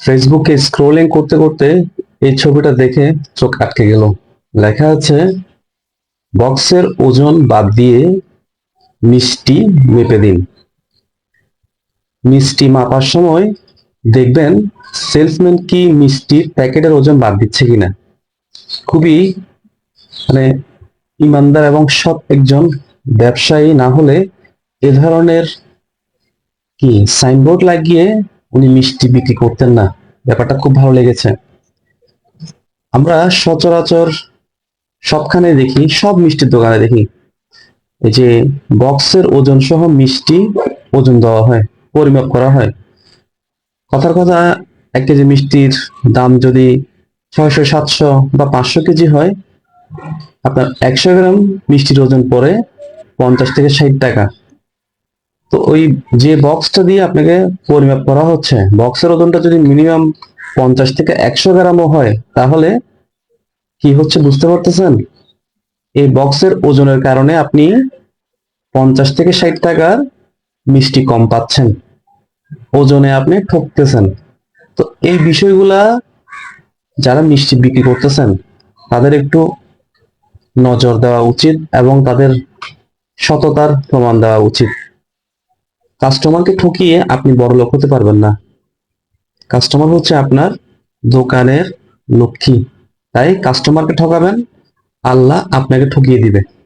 ফেসবুকে স্ক্রোলিং করতে করতে এই ছবিটা দেখে চোখ আটকে গেল। লেখা আছে, বক্সের ওজন বাদ দিয়ে মিষ্টি মেপে দিন। মিষ্টি মাপার সময় দেখবেন সেলসম্যান কি মিষ্টির প্যাকেটের ওজন বাদ দিচ্ছে কিনা। খুবই মানে ইমানদার এবং সৎ একজন ব্যবসায়ী না হলে এ ধরনের কি সাইনবোর্ড লাগিয়ে উনি মিষ্টি বিক্রি করতেন না। ব্যাপারটা খুব ভালো লেগেছে। আমরা সচরাচর সবখানে দেখি, সব মিষ্টির দোকানে দেখি, এই যে বক্সের ওজন সহ মিষ্টি ওজন দেওয়া হয়, পরিমাপ করা হয়। কথার কথা, এক কেজি মিষ্টির দাম যদি ছয়শো, সাতশো বা পাঁচশো কেজি হয়, আপনার একশো গ্রাম মিষ্টির ওজন পড়ে পঞ্চাশ থেকে ষাট টাকা। তো ওই যে বক্সটা দিয়ে আপনাকে পরিমাপ করা হচ্ছে বক্সের ওজনটা যদি মিনিমাম পঞ্চাশ থেকে একশো গ্রামও হয়, তাহলে কি হচ্ছে বুঝতে পারতেছেন? এই বক্সের ওজনের কারণে আপনি পঞ্চাশ থেকে ষাট টাকার মিষ্টি কম পাচ্ছেন। ওজনে আপনি ঠকতেছেন। তো এই বিষয়গুলা যারা মিষ্টি বিক্রি করতেছেন, তাদের একটু নজর দেওয়া উচিত এবং তাদের সততার প্রমাণ দেওয়া উচিত। কাস্টমারকে ঠকিয়ে আপনি বড় লোক হতে পারবেন না। কাস্টমার হচ্ছে আপনার দোকানের লক্ষ্মী। তাই কাস্টমারকে ঠকাবেন, আল্লাহ আপনাকে ঠকিয়ে দিবে।